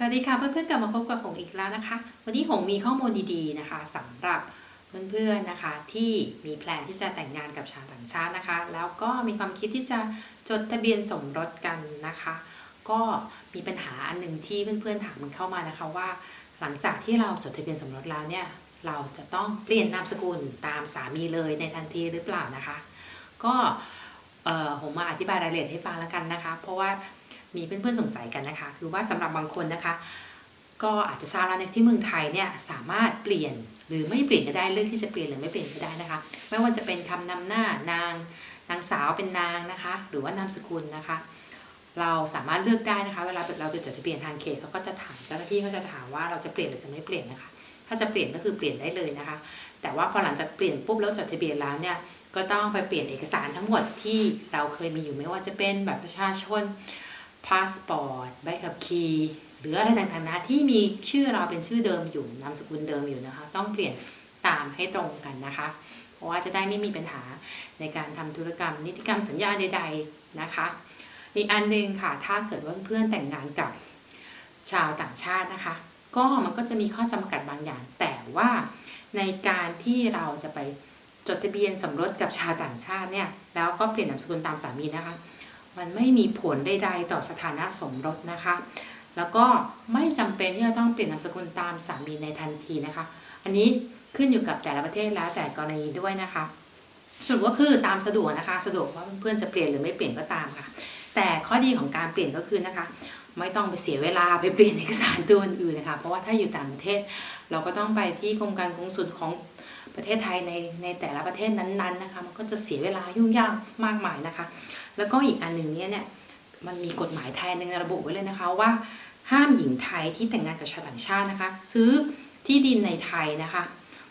สวัสดีค่ะเพื่อนๆกลับมาพบกับหงอีกแล้วนะคะ วันนี้หงมีข้อมูลดีๆนะคะสำหรับเพื่อนๆนะคะที่มีแพลนที่จะแต่งงานกับชาวต่างชาตินะคะ แล้วก็มีความคิดที่จะจดทะเบียนสมรสกันนะคะ ก็มีปัญหาอันหนึ่งที่เพื่อนๆถามมันเข้ามานะคะว่า หลังจากที่เราจดทะเบียนสมรสแล้วเนี่ยเราจะต้องเปลี่ยนนามสกุลตามสามีเลยในทันทีหรือเปล่านะคะ ก็เออผมมาอธิบายรายละเอียดให้ฟังแล้วกันนะคะ เพราะว่า มีเพื่อนๆสงสัยกันนะคะ คือว่าสำหรับบางคนนะคะ ก็อาจจะทราบแล้วในที่เมืองไทยเนี่ยสามารถเปลี่ยนหรือไม่เปลี่ยนก็ได้เลือกที่จะเปลี่ยนหรือไม่เปลี่ยนก็ได้นะคะ ไม่ว่าจะเป็นคำนำหน้านางนางสาวเป็นนางนะคะ หรือว่านามสกุลนะคะ เราสามารถเลือกได้นะคะ เวลาเราไปจดทะเบียนทางเขตเขาก็จะถามเจ้าหน้าที่เขาจะถามว่าเราจะเปลี่ยนหรือจะไม่เปลี่ยนนะคะ ถ้าจะเปลี่ยนก็คือเปลี่ยนได้เลยนะคะ แต่ว่าพอหลังจากเปลี่ยนปุ๊บแล้วจดทะเบียนแล้วเนี่ยก็ต้องไปเปลี่ยนเอกสารทั้งหมดที่เราเคยมีอยู่ไม่ว่าจะเป็นแบัตรประชาชน พาสปอร์ตใบขับขี่หรืออะไรต่างๆนะที่มีชื่อเราเป็นชื่อเดิมอยู่นามสกุลเดิมอยู่นะคะ ต้องเปลี่ยนตามให้ตรงกันนะคะ เพราะว่าจะได้ไม่มีปัญหาในการทำธุรกรรม นิติกรรมสัญญาใด ๆนะคะ อีกอันหนึงค่ะถ้าเกิดว่าเพื่อนแต่งงานกับชาวต่างชาตินะคะ ก็มันก็จะมีข้อจำกัดบางอย่าง แต่ว่าในการที่เราจะไปจดทะเบียนสมรสกับชาวต่างชาติเนี่ยแล้วก็เปลี่ยนนามสกุลตามสามีนะคะ มันไม่มีผลใดๆต่อสถานะสมรสนะคะ แล้วก็ไม่จำเป็นที่จะต้องเปลี่ยนนามสกุลตามสามีในทันทีนะคะ อันนี้ขึ้นอยู่กับแต่ละประเทศแล้วแต่กรณีด้วยนะคะสรุปก็คือตามสะดวกนะคะ สะดวกว่าเพื่อนๆจะเปลี่ยนหรือไม่เปลี่ยนก็ตามค่ะ แต่ข้อดีของการเปลี่ยนก็คือนะคะ ไม่ต้องไปเสียเวลาไปเปลี่ยนเอกสารตัวอื่นนะคะ เพราะว่าถ้าอยู่ต่างประเทศ เราก็ต้องไปที่กรมการกงสุลของประเทศไทยในในแต่ละประเทศนั้นๆนะคะมันก็จะเสียเวลายุ่งยากมากมายนะคะ แล้วก็อีกอันหนึ่งเนี่ยเนี่ยมันมีกฎหมายไทยหนึ่งระบุไว้เลยนะคะว่า ห้ามหญิงไทยที่แต่งงานกับชาวต่างชาตินะคะ ซื้อที่ดินในไทยนะคะ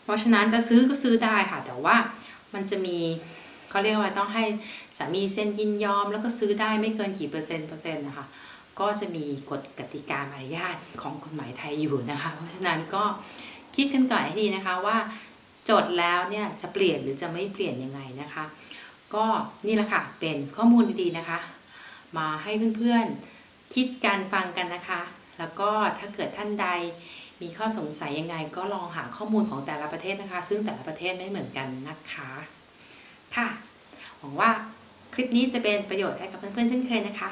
เพราะฉะนั้นจะซื้อก็ซื้อได้ค่ะ แต่ว่ามันจะมีเขาเรียกว่าต้องให้สามีเซ็นยินยอม แล้วก็ซื้อได้ไม่เกินกี่เปอร์เซ็นต์เปอร์เซ็นต์นะคะ ก็จะมีกฎกติกามารยาทของกฎหมายไทยอยู่นะคะ เพราะฉะนั้นก็คิดกันก่อนให้ดีนะคะว่าจดแล้วเนี่ยจะเปลี่ยนหรือจะไม่เปลี่ยนยังไงนะคะ ก็นี่แหละค่ะเป็นข้อมูลดีๆนะคะ มาให้เพื่อนๆคิดกันฟังกันนะคะ แล้วก็ถ้าเกิดท่านใดมีข้อสงสัยยังไง ก็ลองหาข้อมูลของแต่ละประเทศนะคะ ซึ่งแต่ละประเทศไม่เหมือนกันนะคะค่ะหวังว่าคลิปนี้จะเป็นประโยชน์ให้กับเพื่อนๆเช่นเคยนะคะ